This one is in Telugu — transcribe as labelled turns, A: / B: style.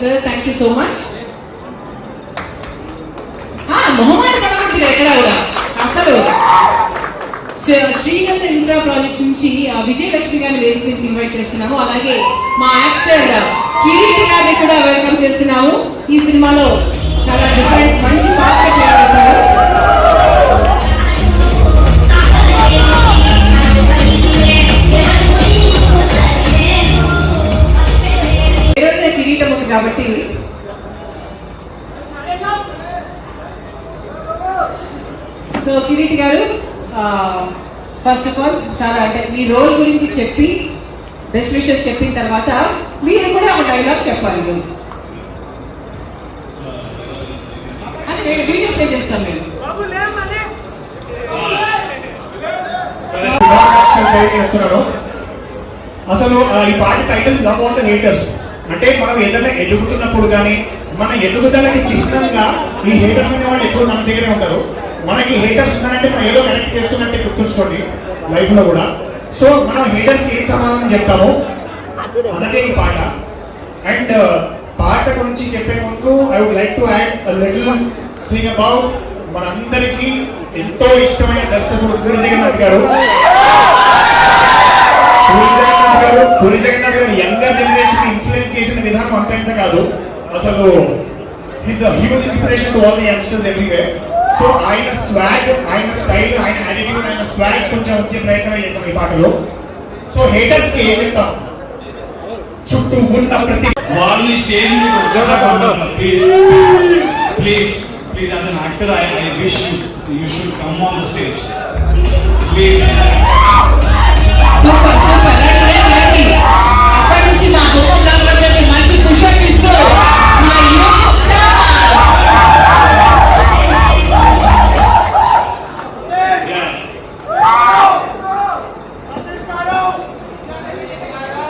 A: Sir thank you so much మొహమాట పడకూడదు ఎక్కడ కూడా. అసలు శ్రీగంధ ఇన్ఫ్రా ప్రాజెక్ట్ నుంచి విజయలక్ష్మి గారిని వేదిక మీరు ఇన్వైట్ చేస్తున్నాము. అలాగే మా యాక్టర్ కిరీటి గారిని కూడా వెల్కమ్ చేస్తున్నాము ఈ సినిమాలో. కాబట్టి సో కిరీట్ గారు ఫస్ట్ ఆఫ్ ఆల్ చాలా అంటే మీ రోల్ గురించి చెప్పి బెస్ట్ విషెస్ చెప్పిన తర్వాత మీరు కూడా ఒక డైలాగ్ చెప్పాలి ఈరోజు. అని నేను వీడియో ప్లే చేస్తాం మేము.
B: అసలు ఆ, ఈ పాట title love on the haters అంటే మనం ఏదైనా ఎదుగుతున్నప్పుడు కానీ మన ఎదుగుదలకి చిహ్నంగా ఈ హేటర్స్ అనే వాళ్ళు ఎప్పుడు మన దగ్గరే ఉంటారు. మనకి హేటర్స్ ఉన్నారంటే మనం ఏదో కనెక్ట్ చేస్తున్నట్టే గుర్తుంచుకోండి లైఫ్లో కూడా. సో మనం హేటర్స్ ఏం సమాధానం చెప్తాము? అదే ఈ పాట. అండ్ uh, పాట గురించి చెప్పే ముందు I would like to add little thing about మనందరికీ ఎంతో ఇష్టమైన దర్శకుడు గురు జగన్నాథ్ గారు. పూరి జగన్నాథ్ గారు పూరి జగన్నాథ్ గారు విధానం అంత ఇంత కాదు. అసలు his huge inspiration to all the youngsters everywhere so ఆయన స్వాగ్ ఆయన స్టైల్ ఆయన యాటిట్యూడ్ ఆయన స్వాగ్ కొంచెం వచ్చే ప్రయత్నం చేసాం ఈ పాటలో. సో హేటర్స్కి ఏం చెప్తాం? చుట్టూ ఉన్న ప్రతి
C: వాళ్ళని stage please please please as an actor I I wish you should come on the stage please